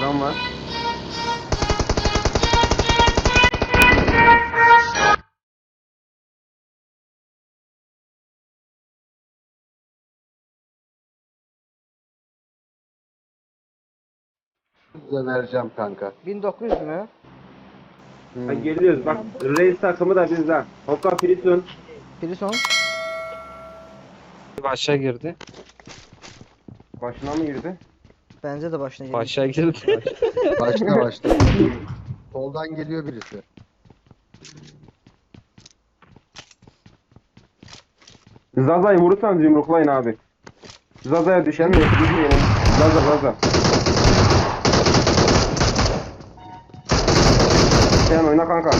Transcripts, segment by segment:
Adam var. Size vereceğim kanka. 1900 mü? Ha, geliyoruz bak reis takımı da bizden. Hoka Prison. Prison. Başa girdi. Başına mı girdi? Bence de başına geldi. Başa girdi. Başla başla. Soldan geliyor birisi. Zaza'yı vurursanız yumruklayın abi. Zaza'ya düşen de düşmeyelim. Zaza Zaza. Sen oyna kanka.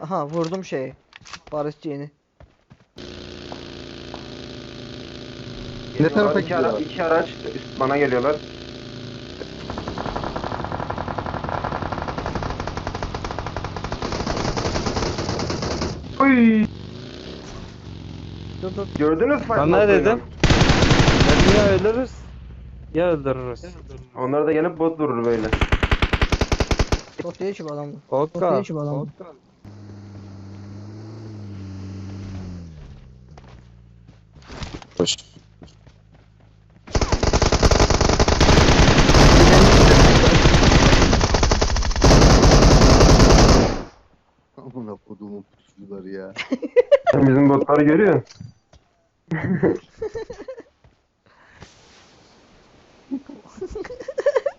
Aha vurdum şeyi. Barışçı'yı. Ne tarafa iki, ara, gidiyorlar? iki araç üst- bana geliyorlar. Uy, Dur dur. gördünüz mü? Ben ne dedim? Ya ölürüz ya öldürürüz. Onlar da gelip bot vurur böyle. Çok değil ki bu adam. Çok Okka. değil ki Hoş. Amına kodumun pusucuları ya. Sen bizim botları görüyorsun.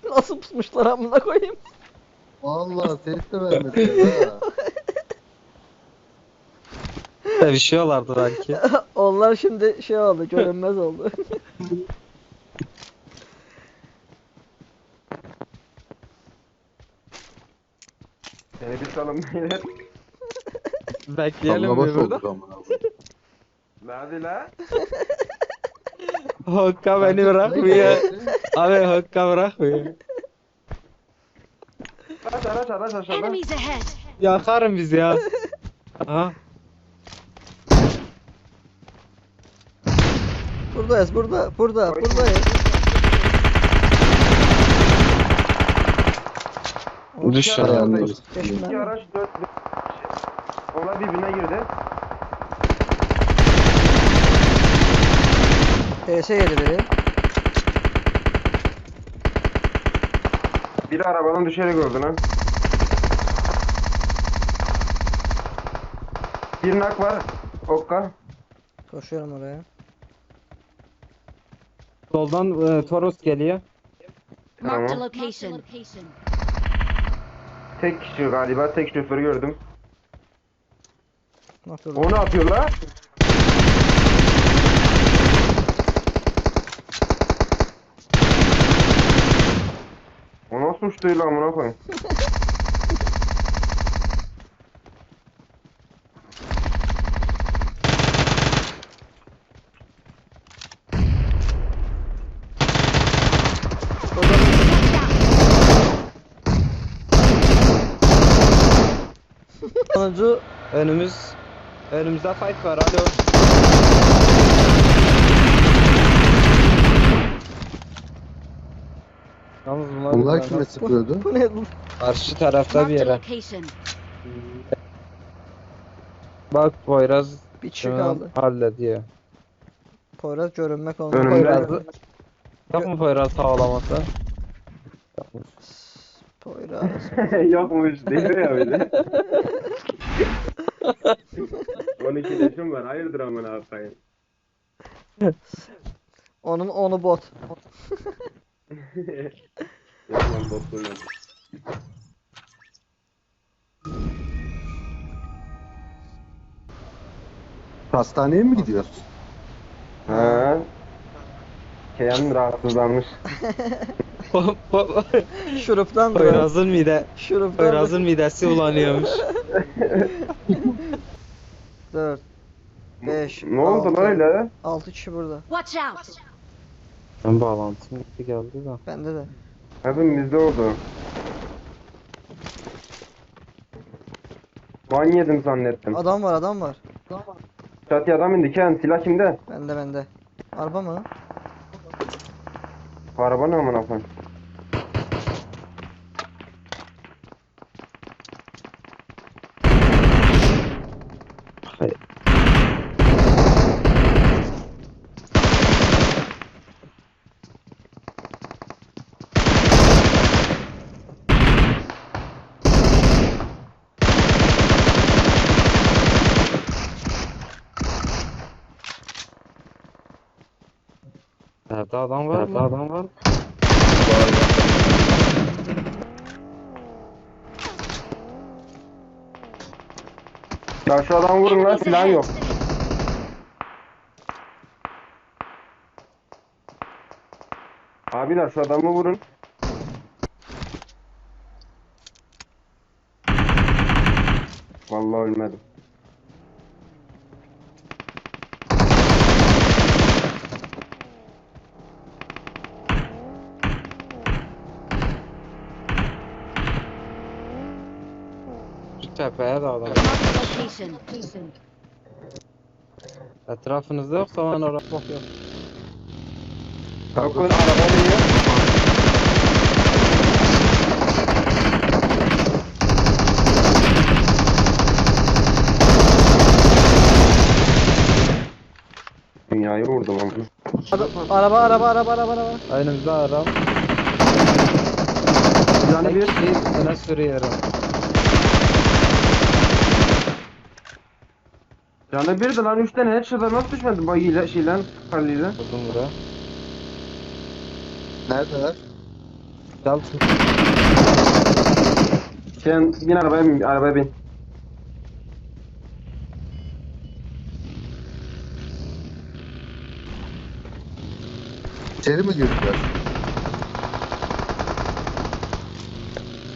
Nasıl pusmuşlar amına koyayım. Vallahi ses de vermediler ha. Sevişiyorlardı belki. Onlar şimdi şey oldu, görünmez oldu. Seni bir salın beyler. Bekleyelim bir burada. amına koyayım. Hadi la. Hokka beni bırakmıyor. Abi Hokka bırakmıyor. Araç araç araç aşağıda. Enemies ahead! Yakarım biz ya. Aha. Buradayız, burada, burada, buradayız. Düş İki araç, Peşinden iki araç dört. Onlar birbirine girdi. TS yedi biri. Biri arabadan düşerek öldü lan. Bir nak var. Okka. Koşuyorum oraya. Soldan e, Toros geliyor. Marked a Tamam. location. Tek kişi galiba. Tek şoförü gördüm. Dur. O ne yapıyor la? O nasıl uçtuyla amına koyayım? Sonuncu Önümüz önümüzde fight var. Alo. Yalnız bunlar, Bunlar kime sıkıyordu? bu ne? Karşı tarafta bir yere. Bak Poyraz Bir kişi şunu kaldı. hallediyor. Poyraz görünmek olmuyor. Önümde. Poyraz'ı Yok mu Poyraz sağlaması? Poyraz. Yokmuş diyor ya öyle. 12 yaşım var. Hayırdır amına koyayım. Onun onu bot. Lan bot duymadım. Hastaneye mi gidiyorsun? Ha. Keyan rahatsızlanmış. Şuruptan da. Poyraz'ın mide Şuruptan da. Poyraz'ın midesi bulanıyormuş. 4 5 Ne oldu lan öyle? 6 kişi burada. Watch out! Ben bağlantım gitti geldi de. Bende de. Hepimizde oldu. Ban yedim zannettim. Adam var adam var. Çatıya adam indi. Ken silah kimde? Bende bende. Araba mı? Araba ne amına koyayım? Nerede adam var Nerede adam var? Ya şu adamı vurun lan silah yok. Abiler şu adamı vurun. Vallahi ölmedim. Tepeye location. Etrafınızda yoksa ben oraya bakıyorum. Bakın araba geliyor. Dünyayı vurdum ama. Araba araba araba araba araba. Önümüzde adam. Yani bir Kişi üstüne sürüyorum. Canı bir de lan üç tane headshot'a nasıl düşmedi bayıyla şeyle Halil'le. Vurdum buraya. Neredeler? Gel. Sen bin arabaya bin, arabaya bin. İçeri mi girdiler?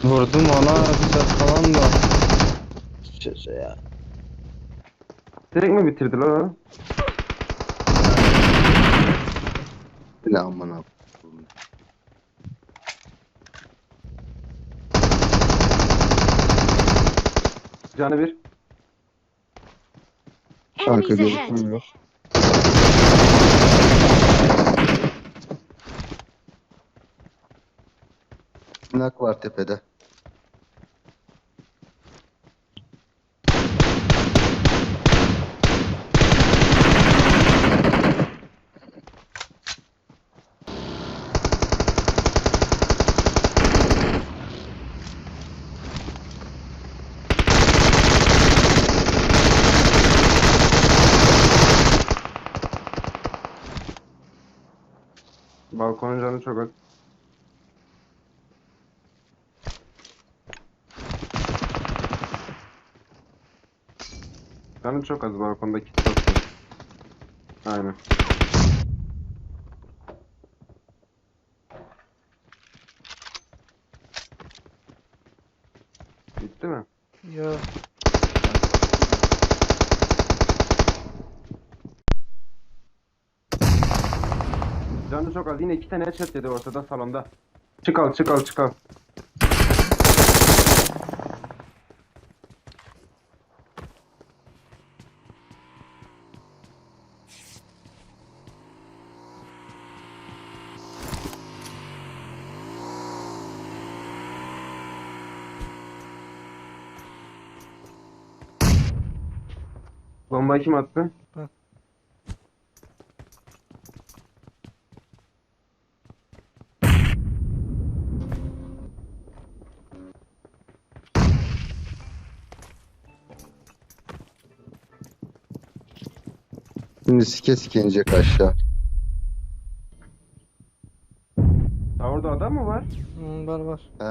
Vurdum ona bir ses falan da. Şey ya. Direkt mi bitirdiler o? Bile aman abi. Canı bir. Kanka Enemies ahead. gözükmüyor. Nak var tepede. Balkonun canı çok az. Canı çok az balkondaki tutsun. Aynen. Bitti mi? Yo. Canı çok az. Yine iki tane headshot yedi ortada salonda. Çık al çık al çık al. Bombayı kim attı? Ben. Şimdi sike sike inecek aşağı. Ha orada adam mı var? Hmm, var var. He?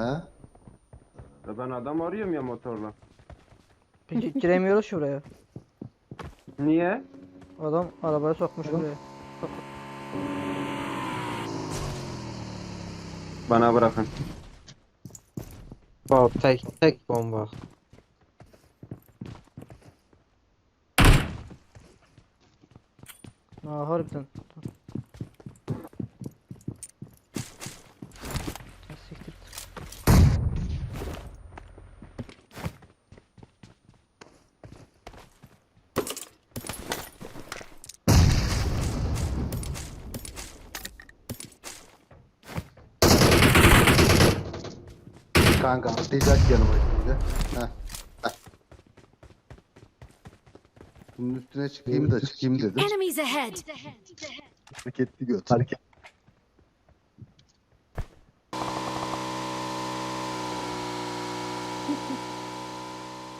Ya ben adam arıyorum ya motorla. Peki giremiyoruz şuraya. Niye? Adam arabaya sokmuş buraya. Bana bırakın. Bak tek tek bomba. Aa harbiden. Siktir. Kanka atlayacak yanıma şimdi. Heh. Bunun üstüne çıkayım da çıkayım dedim. Enemies ahead! Hareketli göt. Hareket.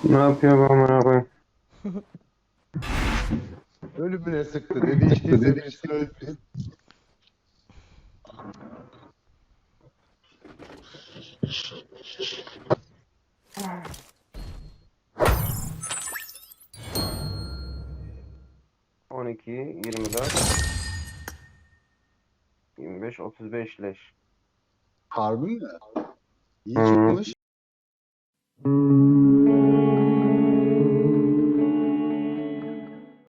Ne yapıyor bu amına koyayım? Ölümüne sıktı dedi işte birisini öldü. 12, 24, 25, 35 leş. Harbi mi? İyi çıkmış. Hmm.